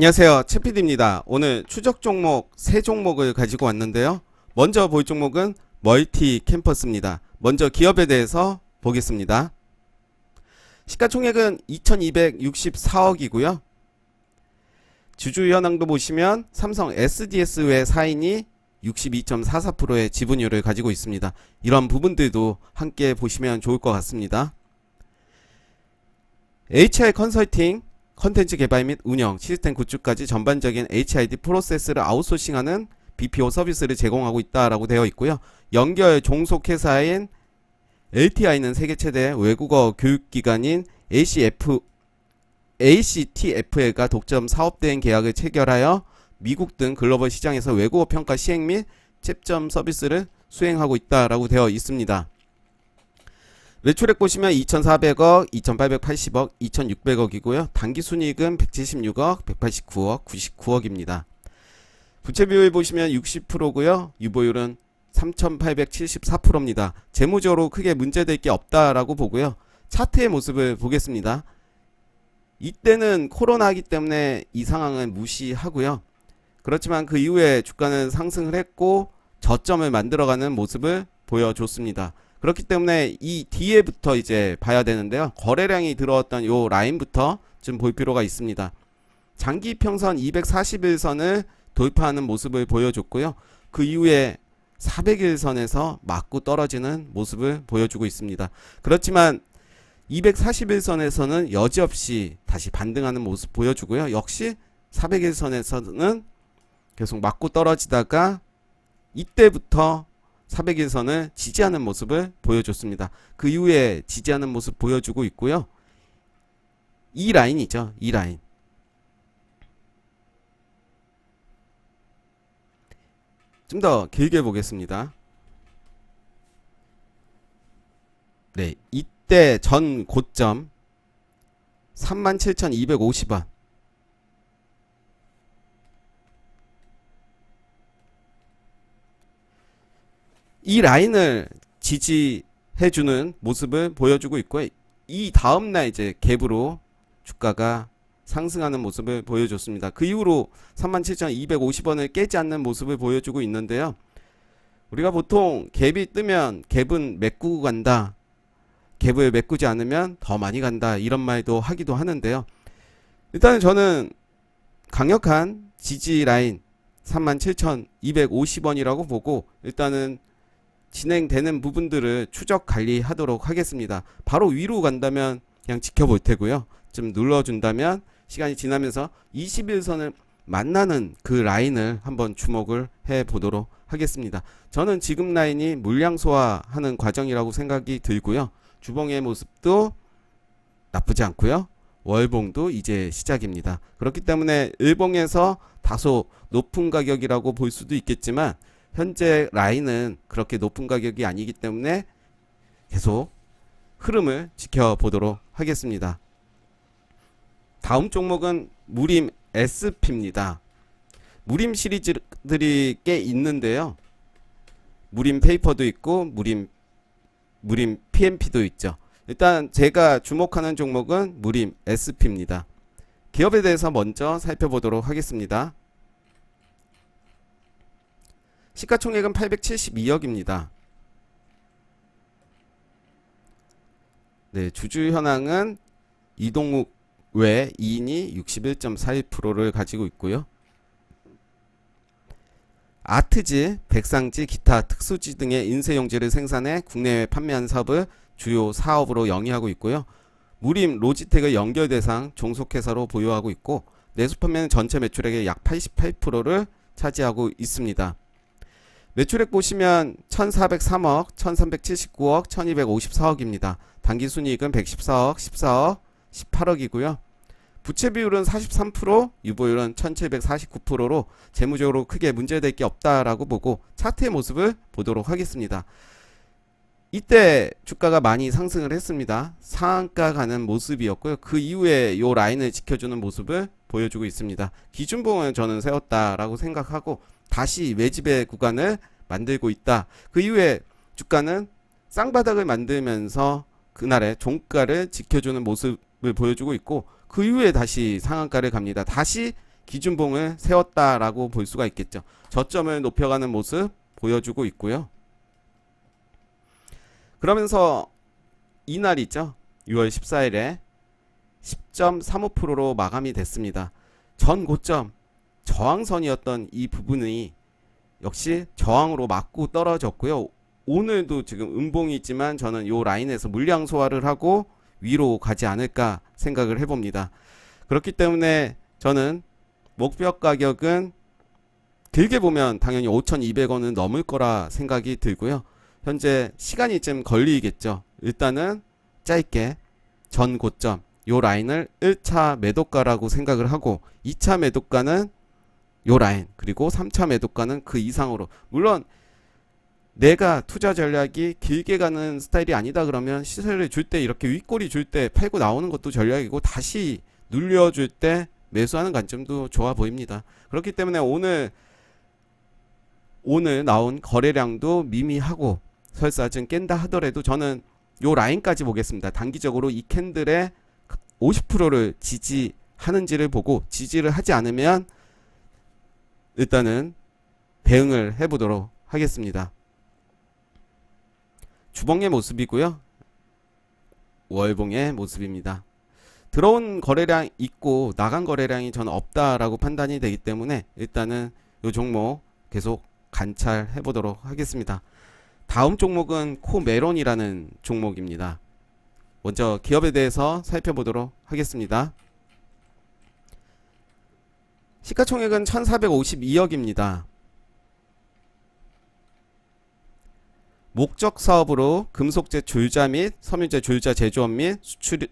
안녕하세요. 채피디입니다. 오늘 추적 종목 세 종목을 가지고 왔는데요. 먼저 볼 종목은 멀티 캠퍼스입니다. 먼저 기업에 대해서 보겠습니다. 시가총액은 2264억이고요. 주주 현황도 보시면 삼성 SDS 외 사인이 62.44%의 지분율을 가지고 있습니다. 이런 부분들도 함께 보시면 좋을 것 같습니다. HR 컨설팅 컨텐츠 개발 및 운영, 시스템 구축까지 전반적인 HID 프로세스를 아웃소싱하는 BPO 서비스를 제공하고 있다라고 되어 있고요. 연결 종속 회사인 LTI는 세계 최대 외국어 교육기관인 ACF ACTFL과 독점 사업 대행 계약을 체결하여 미국 등 글로벌 시장에서 외국어 평가 시행 및 채점 서비스를 수행하고 있다라고 되어 있습니다. 매출액 보시면 2,400억, 2,880억, 2,600억이고요. 단기 순이익은 176억, 189억, 99억입니다. 부채 비율 보시면 60%고요. 유보율은 3,874%입니다. 재무적으로 크게 문제될 게 없다라고 보고요. 차트의 모습을 보겠습니다. 이때는 코로나이기 때문에 이 상황은 무시하고요. 그렇지만 그 이후에 주가는 상승을 했고 저점을 만들어가는 모습을 보여줬습니다. 그렇기 때문에 이 뒤에부터 이제 봐야 되는데요. 거래량이 들어왔던 요 라인부터 좀 볼 필요가 있습니다. 장기 평선 241선을 돌파하는 모습을 보여줬고요. 그 이후에 400일선에서 맞고 떨어지는 모습을 보여주고 있습니다. 그렇지만 241선에서는 여지없이 다시 반등하는 모습 보여주고요. 역시 400일선에서는 계속 맞고 떨어지다가 이때부터 400일선을 지지하는 모습을 보여줬습니다. 그 이후에 지지하는 모습 보여주고 있고요. 이 라인이죠. 이 라인. 좀 더 길게 보겠습니다. 네, 이때 전 고점 37,250원. 이 라인을 지지해주는 모습을 보여주고 있고요. 이 다음날 이제 갭으로 주가가 상승하는 모습을 보여줬습니다. 그 이후로 37,250원을 깨지 않는 모습을 보여주고 있는데요. 우리가 보통 갭이 뜨면 갭은 메꾸고 간다. 갭을 메꾸지 않으면 더 많이 간다. 이런 말도 하기도 하는데요. 일단은 저는 강력한 지지 라인 37,250원이라고 보고 일단은 진행되는 부분들을 추적 관리하도록 하겠습니다. 바로 위로 간다면 그냥 지켜볼 테고요. 좀 눌러준다면 시간이 지나면서 21선을 만나는 그 라인을 한번 주목을 해 보도록 하겠습니다. 저는 지금 라인이 물량 소화하는 과정이라고 생각이 들고요. 주봉의 모습도 나쁘지 않고요. 월봉도 이제 시작입니다. 그렇기 때문에 일봉에서 다소 높은 가격이라고 볼 수도 있겠지만 현재 라인은 그렇게 높은 가격이 아니기 때문에 계속 흐름을 지켜보도록 하겠습니다. 다음 종목은 무림 SP입니다. 무림 시리즈들이 꽤 있는데요. 무림 페이퍼도 있고 무림 무림 PMP도 있죠. 일단 제가 주목하는 종목은 무림 SP입니다. 기업에 대해서 먼저 살펴보도록 하겠습니다. 시가총액은 872억입니다. 네, 주주 현황은 이동욱 외 2인이 61.41%를 가지고 있고요. 아트지, 백상지, 기타 특수지 등의 인쇄용지를 생산해 국내외 판매한 사업을 주요 사업으로 영위하고 있고요. 무림 로지텍의 연결 대상 종속회사로 보유하고 있고 내수 판매는 전체 매출액의 약 88%를 차지하고 있습니다. 매출액 보시면 1,403억, 1,379억, 1,254억입니다. 단기 순이익은 114억, 14억, 18억이고요. 부채 비율은 43%, 유보율은 1,749%로 재무적으로 크게 문제될 게 없다라고 보고 차트의 모습을 보도록 하겠습니다. 이때 주가가 많이 상승을 했습니다. 상한가 가는 모습이었고요. 그 이후에 요 라인을 지켜주는 모습을 보여주고 있습니다. 기준봉은 저는 세웠다라고 생각하고 다시 매집의 구간을 만들고 있다. 그 이후에 주가는 쌍바닥을 만들면서 그날의 종가를 지켜주는 모습을 보여주고 있고 그 이후에 다시 상한가를 갑니다. 다시 기준봉을 세웠다라고 볼 수가 있겠죠. 저점을 높여가는 모습 보여주고 있고요. 그러면서 이날 있죠. 6월 14일에 10.35%로 마감이 됐습니다. 전 고점 저항선이었던 이 부분이 역시 저항으로 맞고 떨어졌고요. 오늘도 지금 음봉이 있지만 저는 이 라인에서 물량 소화를 하고 위로 가지 않을까 생각을 해봅니다. 그렇기 때문에 저는 목표 가격은 길게 보면 당연히 5,200원은 넘을 거라 생각이 들고요. 현재 시간이 좀 걸리겠죠. 일단은 짧게 전 고점 요 라인을 1차 매도가라고 생각을 하고 2차 매도가는 요 라인 그리고 3차 매도가는 그 이상으로 물론 내가 투자 전략이 길게 가는 스타일이 아니다 그러면 시세를 줄 때 이렇게 윗꼬리 줄 때 팔고 나오는 것도 전략이고 다시 눌려줄 때 매수하는 관점도 좋아 보입니다. 그렇기 때문에 오늘 오늘 나온 거래량도 미미하고 설사 좀 깬다 하더라도 저는 요 라인까지 보겠습니다. 단기적으로 이 캔들의 50%를 지지하는지를 보고 지지를 하지 않으면 일단은 대응을 해보도록 하겠습니다. 주봉의 모습이고요. 월봉의 모습입니다. 들어온 거래량 있고 나간 거래량이 저는 없다라고 판단이 되기 때문에 일단은 이 종목 계속 관찰해 보도록 하겠습니다. 다음 종목은 코메론이라는 종목입니다. 먼저 기업에 대해서 살펴보도록 하겠습니다. 시가총액은 1452억입니다. 목적 사업으로 금속재 줄자 및 섬유재 줄자 제조업 및 수출입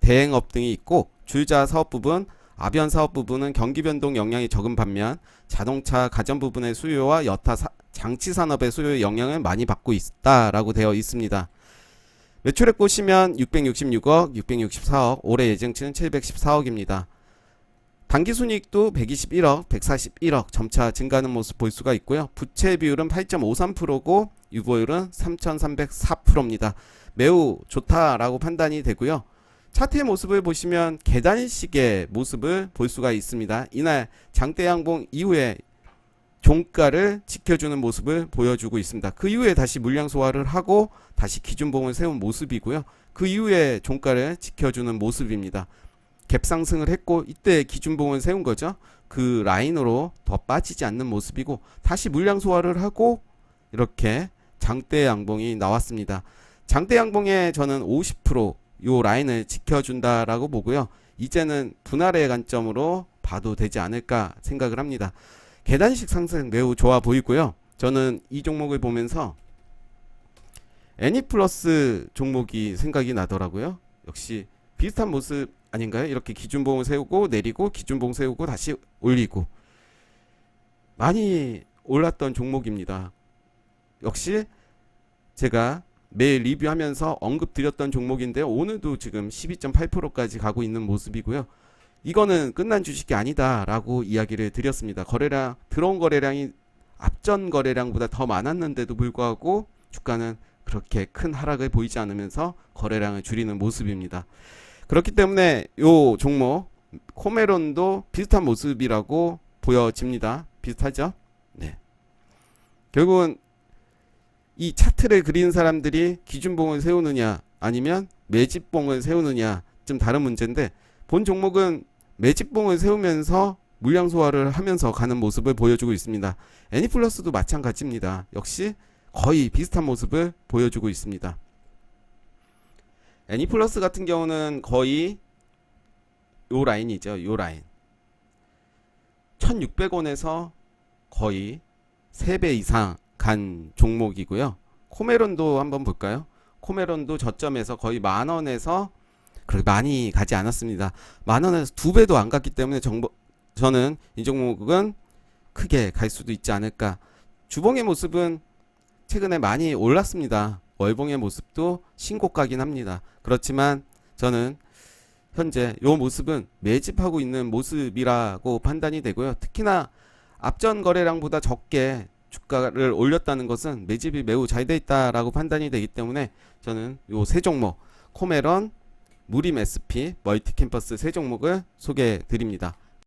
대행업 등이 있고 줄자 사업 부분, 아변 사업 부분은 경기 변동 영향이 적은 반면 자동차 가전 부분의 수요와 여타 사- 장치 산업의 수요의 영향을 많이 받고 있다라고 되어 있습니다. 매출액 보시면 666억, 664억, 올해 예정치는 714억입니다. 단기 순이익도 121억, 141억 점차 증가하는 모습 볼 수가 있고요. 부채 비율은 8.53%고 유보율은 3,304%입니다. 매우 좋다라고 판단이 되고요. 차트의 모습을 보시면 계단식의 모습을 볼 수가 있습니다. 이날 장대 양봉 이후에 종가를 지켜주는 모습을 보여주고 있습니다. 그 이후에 다시 물량 소화를 하고 다시 기준봉을 세운 모습이고요. 그 이후에 종가를 지켜주는 모습입니다. 갭 상승을 했고 이때 기준봉을 세운 거죠. 그 라인으로 더 빠지지 않는 모습이고 다시 물량 소화를 하고 이렇게 장대 양봉이 나왔습니다. 장대 양봉에 저는 50%요 라인을 지켜준다라고 보고요. 이제는 분할의 관점으로 봐도 되지 않을까 생각을 합니다. 계단식 상승 매우 좋아 보이고요. 저는 이 종목을 보면서 애니플러스 종목이 생각이 나더라고요. 역시 비슷한 모습 아닌가요? 이렇게 기준봉을 세우고 내리고 기준봉 세우고 다시 올리고 많이 올랐던 종목입니다. 역시 제가 매일 리뷰하면서 언급드렸던 종목인데요. 오늘도 지금 12.8%까지 가고 있는 모습이고요. 이거는 끝난 주식이 아니다라고 이야기를 드렸습니다. 거래량 들어온 거래량이 앞전 거래량보다 더 많았는데도 불구하고 주가는 그렇게 큰 하락을 보이지 않으면서 거래량을 줄이는 모습입니다. 그렇기 때문에 요 종목 코메론도 비슷한 모습이라고 보여집니다. 비슷하죠? 네. 결국은 이 차트를 그리는 사람들이 기준봉을 세우느냐 아니면 매집봉을 세우느냐 좀 다른 문제인데 본 종목은 매집봉을 세우면서 물량 소화를 하면서 가는 모습을 보여주고 있습니다. 애니플러스도 마찬가지입니다. 역시 거의 비슷한 모습을 보여주고 있습니다. 애니플러스 같은 경우는 거의 요 라인이죠. 요 라인. 1600원에서 거의 3배 이상 간 종목이고요. 코메론도 한번 볼까요? 코메론도 저점에서 거의 만 원에서 그렇게 많이 가지 않았습니다. 만 원에서 두 배도 안 갔기 때문에 정보, 저는 이 종목은 크게 갈 수도 있지 않을까. 주봉의 모습은 최근에 많이 올랐습니다. 월봉의 모습도 신고가긴 합니다. 그렇지만 저는 현재 이 모습은 매집하고 있는 모습이라고 판단이 되고요. 특히나 앞전 거래량보다 적게 주가를 올렸다는 것은 매집이 매우 잘 돼 있다라고 판단이 되기 때문에 저는 요세 종목 코메론, 무림 SP, 멀티 캠퍼스 세 종목을 소개해 드립니다.